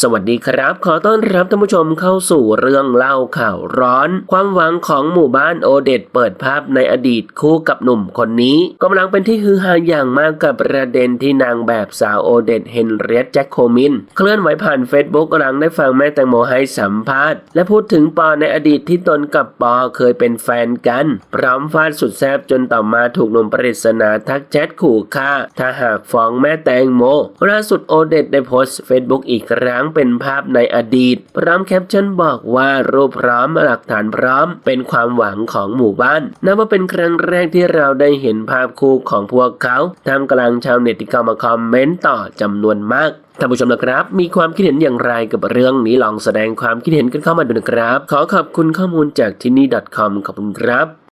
สวัสดีครับ ขอต้อนรับท่านผู้ชมเข้าสู่เรื่องเล่าข่าวร้อน ความหวังของหมู่บ้านโอเดตเปิดภาพในอดีตคู่กับหนุ่มคนนี้กำลังเป็นที่ฮือฮาอย่างมากกับประเด็นที่นางแบบสาวโอเดตเฮนเรียตแจ็คโคมิน เคลื่อนไหวผ่านเฟซบุ๊กหลังได้ฟังแม่แตงโมให้สัมภาษณ์ และพูดถึงปอในอดีตที่ตนกับปอเคยเป็นแฟนกัน พร้อมฟาดสุดแซบจนต่อมาถูกหนุ่มปริศนาทักแชทขู่ฆ่า ถ้าหากฟ้องแม่แตงโมล่าสุดโอเดตได้โพสต์เฟซบุ๊กอีกครั้งเป็นภาพในอดีต พร้อมแคปชั่นบอกว่ารูปพร้อมหลักฐานพร้อม เป็นความหวังของหมู่บ้านนับว่าเป็นครั้งแรกที่เราได้เห็นภาพคู่ของพวกเขาท่ามกลางชาวเน็ตที่เข้ามาคอมเมนต์ต่อจำนวนมากท่านผู้ชมนะครับ มีความคิดเห็นอย่างไรกับเรื่องนี้ลองแสดงความคิดเห็นกันเข้ามาดูนะครับ ขอขอบคุณข้อมูลจากที่นี่ .com ขอบคุณครับ